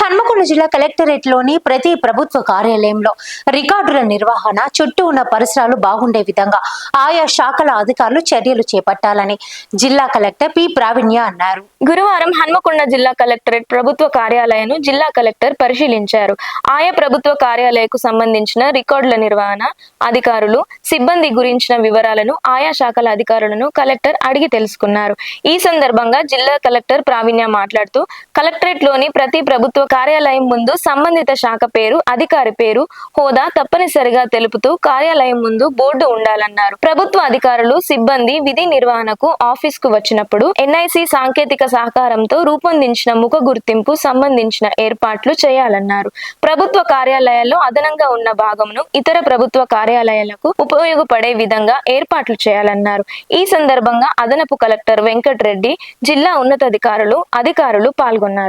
హన్మకొండ జిల్లా కలెక్టరేట్లోని ప్రతి ప్రభుత్వ కార్యాలయంలో రికార్డుల నిర్వహణ చుట్టూ ఉన్న పరిసరాలు బాగుండే విధంగా ఆయా శాఖల అధికారులు చర్యలు చేపట్టాలని జిల్లా కలెక్టర్ పి. ప్రావీణ్య అన్నారు. గురువారం హన్మకొండ జిల్లా కలెక్టరేట్ ప్రభుత్వ కార్యాలయాన్ని జిల్లా కలెక్టర్ పరిశీలించారు. ఆయా ప్రభుత్వ కార్యాలయకు సంబంధించిన రికార్డుల నిర్వహణ అధికారులు సిబ్బంది గురించిన వివరాలను ఆయా శాఖల అధికారులను కలెక్టర్ అడిగి తెలుసుకున్నారు. ఈ సందర్భంగా జిల్లా కలెక్టర్ ప్రావీణ్య మాట్లాడుతూ కలెక్టరేట్లోని ప్రతి ప్రభుత్వ కార్యాలయం ముందు సంబంధిత శాఖ పేరు అధికారి పేరు హోదా తప్పనిసరిగా తెలుపుతూ కార్యాలయం ముందు బోర్డు ఉండాలన్నారు. ప్రభుత్వ అధికారులు సిబ్బంది విధి నిర్వహణకు ఆఫీస్కు వచ్చినప్పుడు ఎన్ఐసి సాంకేతిక సహకారంతో రూపొందించిన ముఖ గుర్తింపు సంబంధించిన ఏర్పాట్లు చేయాలన్నారు. ప్రభుత్వ కార్యాలయాల్లో అదనంగా ఉన్న భాగమును ఇతర ప్రభుత్వ కార్యాలయాలకు ఉపయోగపడే విధంగా ఏర్పాట్లు చేయాలన్నారు. ఈ సందర్భంగా అదనపు కలెక్టర్ వెంకట్రెడ్డి జిల్లా ఉన్నతాధికారులు అధికారులు పాల్గొన్నారు.